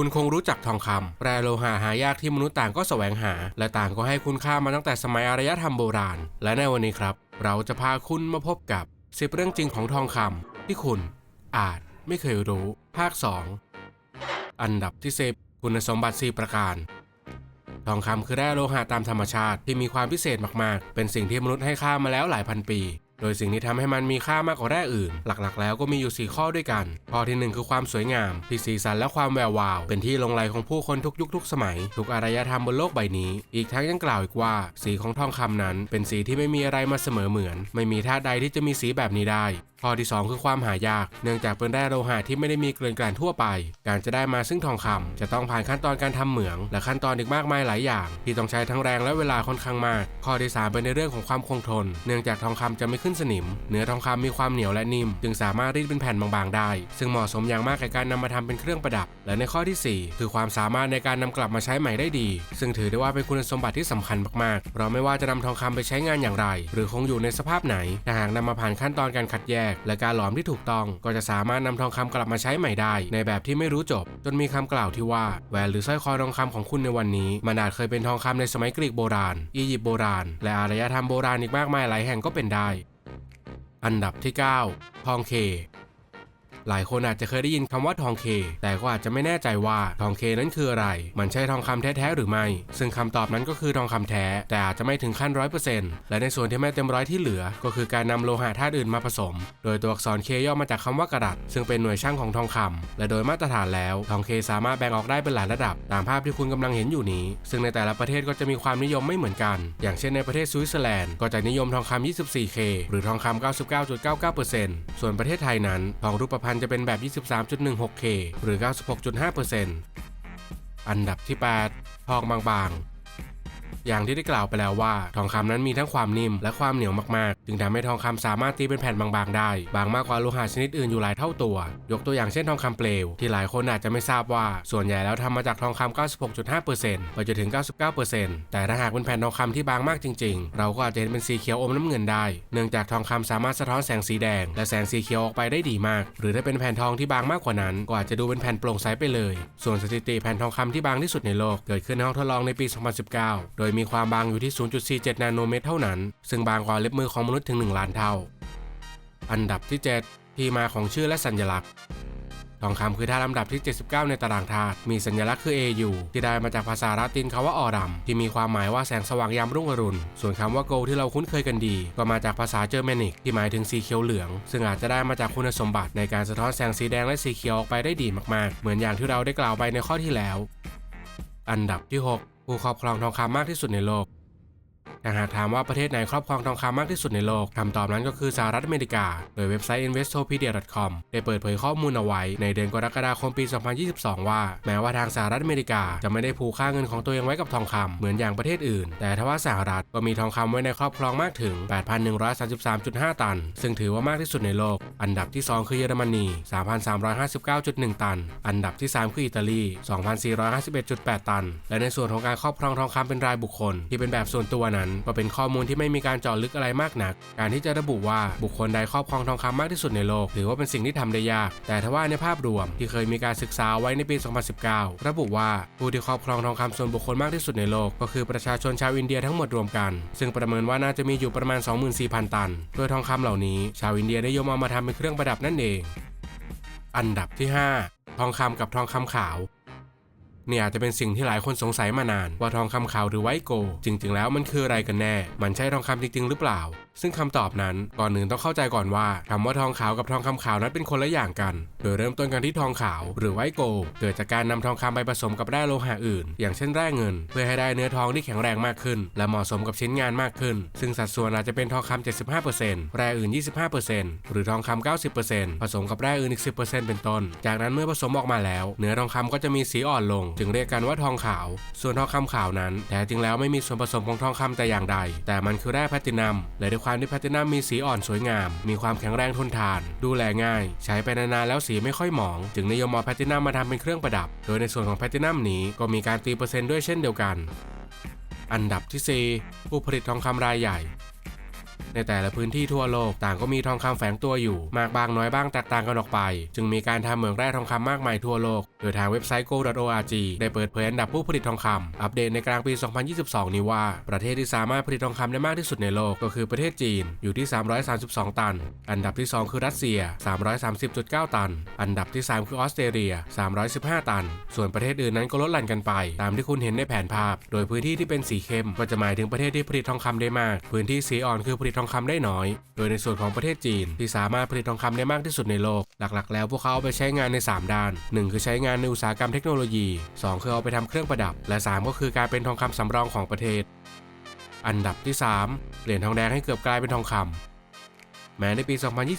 คุณคงรู้จักทองคำแร่โลหะหายากที่มนุษย์ต่างก็แสวงหา และต่างก็ให้คุณค่ามาตั้งแต่สมัยอารยธรรมโบราณ และในวันนี้ครับ เราจะพาคุณมาพบกับ10เรื่องจริงของทองคำที่คุณอาจไม่เคยรู้ ภาค 2 อันดับที่10คุณสมบัติ 4 ประการทองคำคือแร่โลหะตามธรรมชาติที่มีความพิเศษมาก ๆ เป็นสิ่งที่มนุษย์ให้ค่ามาแล้วหลายพันปี โดยสิ่งที่ทำให้มันมีค่ามากกว่าแร่อื่น หลักๆ แล้วก็มีอยู่ 4 ข้อด้วยกัน ข้อทีหนึ่1 คือความสวยงามที่สีสันและความแวววาว เป็นที่หลงไหลของผู้คนทุกยุคทุกสมัย ทุกอารยธรรมบนโลกใบนี้ อีกทั้งยังกล่าวอีกว่า สีของทองคำนั้น เป็นสีที่ไม่มีอะไรมาเสมอเหมือน ไม่มีธาตุใดที่จะมีสีแบบนี้ได้ ข้อที่ 2 คือความหายาก เนื่องจากเป็นแร่โลหะที่ไม่ได้มีเกลื่อนกลาดทั่วไป การจะได้มาซึ่งทองคำจะต้องผ่านขั้นตอนการทำเหมือง และขั้นตอนอีกมากมายหลายอย่าง ที่ต้องใช้ทั้งแรงและเวลาค่อนข้างมาก ข้อที่ 3 เป็นในเรื่องของความคงทน เนื่องจากทองคำจะไม่ขึ้นสนิม เนื้อทองคำมีความเหนียวและนิ่ม จึงสามารถรีดเป็นแผ่นบางๆได้ ซึ่งเหมาะสมอย่างมากแก่การนำมาทำเป็นเครื่องประดับ และในข้อทีสี่4 คือความสามารถในการนำกลับมาใช้ใหม่ได้ดี ซึ่งถือได้ว่าเป็นคุณสมบัติที่สำคัญมากๆ เราไม่ว่าจะนำทองคำไปใช้งานอย่างไร หรือคงอยู่ในสภาพไหนถ้าหากนำมาผ่านขั้นตอนการคัดแยกและการหลอมที่ถูกต้อง ก็จะสามารถนำทองคำกลับมาใช้ใหม่ได้ ในแบบที่ไม่รู้จบ จนมีคำกล่าวที่ว่าแหวนหรือสร้อยคอทองคำของคุณในวันนี้ มันอาจเคยเป็นทองคำในสมัยกรีกโบราณ อียิปต์โบราณ และอารยธรรมโบราณอีกมากมายหลายแห่งก็เป็นได้ อันดับที่ 9 ทองเค หลายคนอาจจะเคยได้ยินคำว่าทองเค แต่ก็อาจจะไม่แน่ใจว่าทองเคนั้นคืออะไร มันใช่ทองคำแท้ๆหรือไม่ ซึ่งคำตอบนั้นก็คือทองคำแท้ แต่อาจจะไม่ถึงขั้นร้อยเปอร์เซ็นต์และในส่วนที่ไม่เต็มร้อยที่เหลือ ก็คือการนำโลหะธาตุอื่นมาผสม โดยตัวอักษรเคย่อมาจากคำว่ากระดัษซึ่งเป็นหน่วยช่างของทองคำและโดยมาตรฐานแล้ว ทองเคสามารถแบ่งออกได้เป็นหลายระดับ ตามภาพที่คุณกำลังเห็นอยู่นี้ ซึ่งในแต่ละประเทศก็จะมีความนิยมไม่เหมือนกัน อย่างเช่นในประเทศสวิตเซอร์แลนด์ก็จะนิยมทองคำ 24K หรือทองคำ99.99%ส่วนประเทศไทยนั้นทองรูปพรรณจะเป็นแบบ 23.16K หรือ 96.5%อันดับที่ 8 ทองบางๆ อย่างที่ได้กล่าวไปแล้วว่า ทองคำนั้นมีทั้งความนิ่มและความเหนียวมากๆ จึงทำให้ทองคำสามารถตีเป็นแผ่นบางๆ ได้ บางมากกว่าโลหะชนิดอื่นอยู่หลายเท่าตัว ยกตัวอย่างเช่นทองคำเปลว ที่หลายคนอาจจะไม่ทราบว่า ส่วนใหญ่แล้วทำมาจากทองคำ96.5%ไปจนถึง 99%แต่ถ้าหากเป็นแผ่นทองคำที่บางมากจริง ๆ เราก็อาจจะเห็นเป็นสีเขียวอมน้ำเงินได้ เนื่องจากทองคำสามารถสะท้อนแสงสีแดง และแสงสีเขียวออกไปได้ดีมาก หรือถ้าเป็นแผ่นทองที่บางมากกว่านั้น ก็อาจจะดูเป็นแผ่นโปร่งใสไปเลย ส่วนสถิติแผ่นทองคำที่บางที่สุดในโลกเกิดขึ้นในห้องทดลองในปี 2019 โดยมีความบางอยู่ที่ 0.47 นาโนเมตรเท่านั้น ซึ่งบางกว่าเล็บมือของมนุษย์ถึง 1 ล้านเท่า อันดับที่ 7 ที่มาของชื่อและสัญลักษณ์ ทองคำคือธาตุลำดับที่ 79 ในตารางธาตุ มีสัญลักษณ์คือ AU ที่ได้มาจากภาษาละตินคำว่าออรัม ที่มีความหมายว่าแสงสว่างยามรุ่งอรุณ ส่วนคำว่าโกลที่เราคุ้นเคยกันดี ก็มาจากภาษาเจอร์แมนิกที่หมายถึงสีเขียวเหลือง ซึ่งอาจจะได้มาจากคุณสมบัติในการสะท้อนแสงสีแดงและสีเขียวออกไปได้ดีมากๆ เหมือนอย่างที่เราได้กล่าวไปในข้อที่แล้ว อันดับที่ 6 ผู้ครอบครองทองคำมากที่สุดในโลก ถ้าหากถามว่าประเทศไหนครอบครองทองคำมากที่สุดในโลกคำตอบนั้นก็คือสหรัฐอเมริกา โดยเว็บไซต์ investopedia.com ได้เปิดเผยข้อมูลเอาไว้ ในเดือนกรกฎาคมปี 2022 ว่า แม้ว่าทางสหรัฐอเมริกาจะไม่ได้ผูกค่าเงินของตัวเองไว้กับทองคำเหมือนอย่างประเทศอื่น แต่ทว่าสหรัฐก็มีทองคำไว้ในครอบครองมากถึง 8,133.5 ตัน ซึ่งถือว่ามากที่สุดในโลก อันดับที่ 2 คือเยอรมนี 3,359.1 ตัน อันดับที่ 3 คืออิตาลี 2,451.8 ตัน และในส่วนของการครอบครองทองคำเป็นรายบุคคล ที่เป็นแบบส่วนตัวนั้นก็เป็นข้อมูลที่ไม่มีการเจาะลึกอะไรมากนัก การที่จะระบุว่าบุคคลใดครอบครองทองคำมากที่สุดในโลกถือว่าเป็นสิ่งที่ทำได้ยาก แต่ทว่าในภาพรวมที่เคยมีการศึกษาไว้ในปี 2019 ระบุว่าผู้ที่ครอบครองทองคำส่วนบุคคลมากที่สุดในโลก ก็คือประชาชนชาวอินเดียทั้งหมดรวมกัน ซึ่งประเมินว่าน่าจะมีอยู่ประมาณ 24,000 ตัน โดยทองคำเหล่านี้ ชาวอินเดียนิยมเอามาทำเป็นเครื่องประดับนั่นเอง อันดับที่ 5 ทองคำกับทองคำขาว นี่ยอาจจะเป็นสิ่งที่หลายคนสงสัยมานาน ว่าทองคำขาวหรือไวโก จริง ๆ แล้วมันคืออะไรกันแน่ มันใช่ทองคำจริง ๆ หรือเปล่า ซึ่งคำตอบนั้นก่อนหนึ่งต้องเข้าใจก่อนว่าคำว่าทองขาวกับทองคำขาวนั้นเป็นคนละอย่างกัน โดยเริ่มต้นกันที่ทองขาว หรือไวโกลเกิดจากการนำทองคำไปผสมกับแร่โลหะอื่น อย่างเช่นแร่เงิน เพื่อให้ได้เนื้อทองที่แข็งแรงมากขึ้น และเหมาะสมกับชิ้นงานมากขึ้น ซึ่งสัดส่วนอาจจะเป็นทองคำ75%แร่อื่น 25%หรือทองคำ90%ผสมกับแร่อื่นอีก 10%เป็นต้น จากนั้นเมื่อผสมออกมาแล้ว เนื้อทองคำก็จะมีสีอ่อนลง จึงเรียกกันว่าทองขาว ส่วนทองคำขาวนั้นแท้จริงแล้วไม่มีส่วนผสมของทองคำแต่อย่างใด แต่มันคือแร่แพลตินัมและด้วยความที่แพลตินัมมีสีอ่อนสวยงาม มีความแข็งแรงทนทาน ดูแลง่าย ใช้ไปนานๆแล้วสีไม่ค่อยหมอง จึงนิยมเอาแพลตินัมมาทำเป็นเครื่องประดับ โดยในส่วนของแพลตินัมนี้ก็มีการตีเปอร์เซ็นต์ด้วยเช่นเดียวกัน อันดับที่ 4 ผู้ผลิตทองคำรายใหญ่ ในแต่ละพื้นที่ทั่วโลกต่างก็มีทองคำแฝงตัวอยู่ มากบางน้อยบ้างแตกต่างกันออกไป จึงมีการทำเหมืองแร่ทองคำมากมายทั่วโลก โดยทางเว็บไซต์ go.org ได้เปิดเผยอันดับผู้ผลิตทองคำอัปเดตในกลางปี 2022 นี้ว่า ประเทศที่สามารถผลิตทองคำได้มากที่สุดในโลกก็คือประเทศจีนอยู่ที่ 332 ตัน อันดับที่ 2 คือรัสเซีย 330.9 ตัน อันดับที่ 3 คือออสเตรเลีย 315 ตัน ส่วนประเทศอื่นนั้นก็ลดหลั่นกันไป ตามที่คุณเห็นในแผนภาพ โดยพื้นที่ที่เป็นสีเข้มก็จะหมายถึงประเทศที่ผลิตทองคำได้มาก พื้นที่สีอ่อนคือผลิตทองคำได้น้อย โดยในส่วนของประเทศจีน ที่สามารถผลิตทองคำได้มากที่สุดในโลก หลักๆ แล้วพวกเขาเอาไปใช้งานใน 3 ด้าน 1 คือใช้งานในอุตสาหกรรมเทคโนโลยี 2 คือเอาไปทำเครื่องประดับ และ 3 ก็คือการเป็นทองคำสำรองของประเทศ อันดับที่ 3เปลี่ยนทองแดงให้เกือบกลายเป็นทองคำ แม้ในปี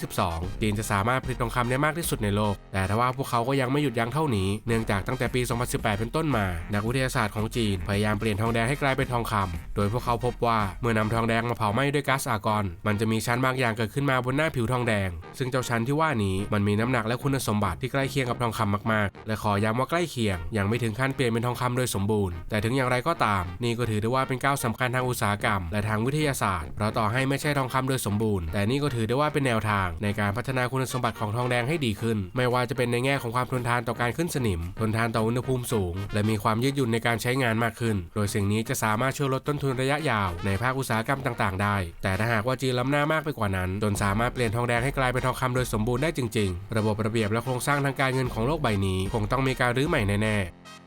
2022 จีนจะสามารถผลิตทองคำได้มากที่สุดในโลก แต่ทว่าพวกเขาก็ยังไม่หยุดยั้งเท่านี้ เนื่องจากตั้งแต่ปี 2018 เป็นต้นมา นักวิทยาศาสตร์ของจีนพยายามเปลี่ยนทองแดงให้กลายเป็นทองคำโดยพวกเขาพบว่าเมื่อนำทองแดงมาเผาไหม้ด้วยก๊าซอาร์กอนมันจะมีชั้นบางอย่างเกิดขึ้นมาบนหน้าผิวทองแดง ซึ่งเจ้าชั้นที่ว่านี้มันมีน้ำหนักและคุณสมบัติที่ใกล้เคียงกับทองคำมากๆ และขอย้ำว่าใกล้เคียง ยังไม่ถึงขั้นเปลี่ยนเป็นทองคำโดยสมบูรณ์ แต่ถึงอย่างไรก็ตาม นี่ก็ถือได้ว่าเป็นก้าวสำคัญทางอุตสาหกรรม และทางวิทยาศาสตร์เพราะต่อให้ไม่ใช่ทองคำโดยสมบูรณ์แต่นี่ก็ถือได้ว่าเป็นแนวทางในการพัฒนาคุณสมบัติของทองแดงให้ดีขึ้น ไม่ว่าจะเป็นในแง่ของความทนทานต่อการขึ้นสนิม ทนทานต่ออุณหภูมิสูง และมีความยืดหยุ่นในการใช้งานมากขึ้น โดยสิ่งนี้จะสามารถช่วยลดต้นทุนระยะยาวในภาคอุตสาหกรรมต่าง ๆ ได้ แต่ถ้าหากว่าจีนล้ำหน้ามากไปกว่านั้น จนสามารถเปลี่ยนทองแดงให้กลายเป็นทองคำโดยสมบูรณ์ได้จริง ๆ ระบบระเบียบและโครงสร้างทางการเงินของโลกใบนี้คงต้องมีการรื้อใหม่แน่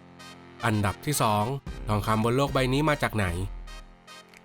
ๆอันดับที่ 2 ทองคำบนโลกใบนี้มาจากไหน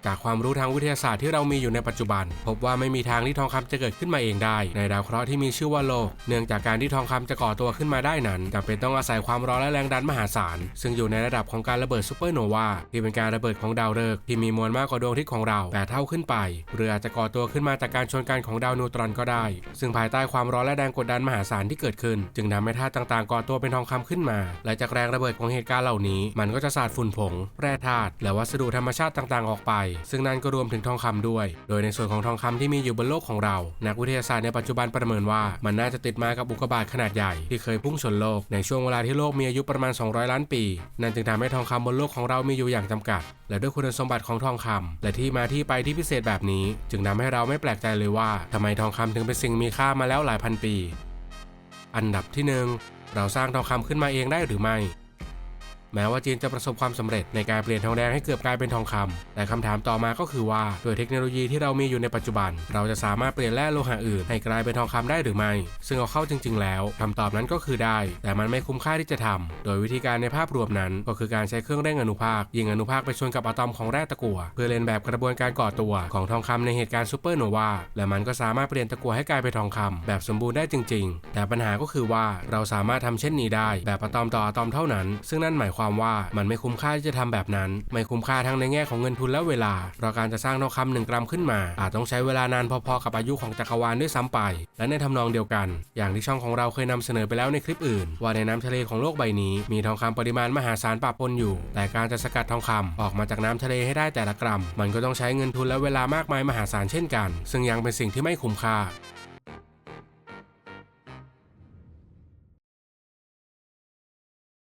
จากความรู้ทางวิทยาศาสตร์ที่เรามีอยู่ในปัจจุบัน พบว่าไม่มีทางที่ทองคำจะเกิดขึ้นมาเองได้ ในดาวเคราะห์ที่มีชื่อว่าโลก เนื่องจากการที่ทองคำจะก่อตัวขึ้นมาได้นั้นจำเป็นต้องอาศัยความร้อนและแรงดันมหาศาล ซึ่งอยู่ในระดับของการระเบิดซูเปอร์โนวาที่เป็นการระเบิดของดาวฤกษ์ที่มีมวลมากกว่าดวงอาทิตย์ของเราแปดเท่าขึ้นไปหรืออาจจะก่อตัวขึ้นมาจากการชนกันของดาวนิวตรอนก็ได้ ซึ่งภายใต้ความร้อนและแรงกดดันมหาศาลที่เกิดขึ้น จึงทำให้ธาตุต่างๆ ก่อตัวเป็นทองคำขึ้นมาและจากแรงระเบิดของเหตุการณ์เหล่านี้ มันก็จะสาดฝุ่นผงแร่ธาตุและวัสดุธรรมชาติต่างๆ ออกไปซึ่งนั่นก็รวมถึงทองคำด้วย โดยในส่วนของทองคำที่มีอยู่บนโลกของเรา นักวิทยาศาสตร์ในปัจจุบันประเมินว่ามันน่าจะติดมากับอุกกาบาตขนาดใหญ่ที่เคยพุ่งชนโลกในช่วงเวลาที่โลกมีอายุประมาณ 200 ล้านปี นั่นจึงทำให้ทองคำบนโลกของเรามีอยู่อย่างจำกัด และด้วยคุณสมบัติของทองคำและที่มาที่ไปที่พิเศษแบบนี้ จึงทำให้เราไม่แปลกใจเลยว่าทำไมทองคำถึงเป็นสิ่งมีค่ามาแล้วหลายพันปี อันดับที่หนึ่งเราสร้างทองคำขึ้นมาเองได้หรือไม่ แม้ว่าจีนจะประสบความสำเร็จในการเปลี่ยนทองแดงให้เกือบกลายเป็นทองคำแต่คำถามต่อมาก็คือว่าด้วยเทคโนโลยีที่เรามีอยู่ในปัจจุบัน เราจะสามารถเปลี่ยนแร่โลหะอื่นให้กลายเป็นทองคำได้หรือไม่ ซึ่งเอาเข้าจริง ๆ แล้วคำตอบนั้นก็คือได้ แต่มันไม่คุ้มค่าที่จะทำโดยวิธีการในภาพรวมนั้น ก็คือการใช้เครื่องเร่งอนุภาค ยิงอนุภาคไปชนกับอะตอมของแร่ตะกั่วเพื่อเลียนแบบกระบวนการก่อตัวของทองคำในเหตุการณ์ซูเปอร์โนวาและมันก็สามารถเปลี่ยนตะกั่วให้กลายเป็นทองคำแบบสมบูรณ์ได้จริง ๆ แต่ปัญหาก็คือว่าเราสามารถทำเช่นนี้ได้ แบบอะตอมต่ออะตอมเท่านั้น ซึ่งนั่นหมายความว่ามันไม่คุ้มค่าที่จะทำแบบนั้น ไม่คุ้มค่าทั้งในแง่ของเงินทุนและเวลาเพราะการจะสร้างทองคำหนึ่งกรัมขึ้นมา อาจต้องใช้เวลานานพอๆกับอายุของจักรวาลด้วยซ้ำไป และในทำนองเดียวกัน อย่างที่ช่องของเราเคยนำเสนอไปแล้วในคลิปอื่น ว่าในน้ำทะเลของโลกใบนี้ มีทองคำปริมาณมหาศาลปะปนอยู่ แต่การจะสกัดทองคำออกมาจากน้ำทะเลให้ได้แต่ละกรัม มันก็ต้องใช้เงินทุนและเวลามากมายมหาศาลเช่นกัน ซึ่งยังเป็นสิ่งที่ไม่คุ้มค่า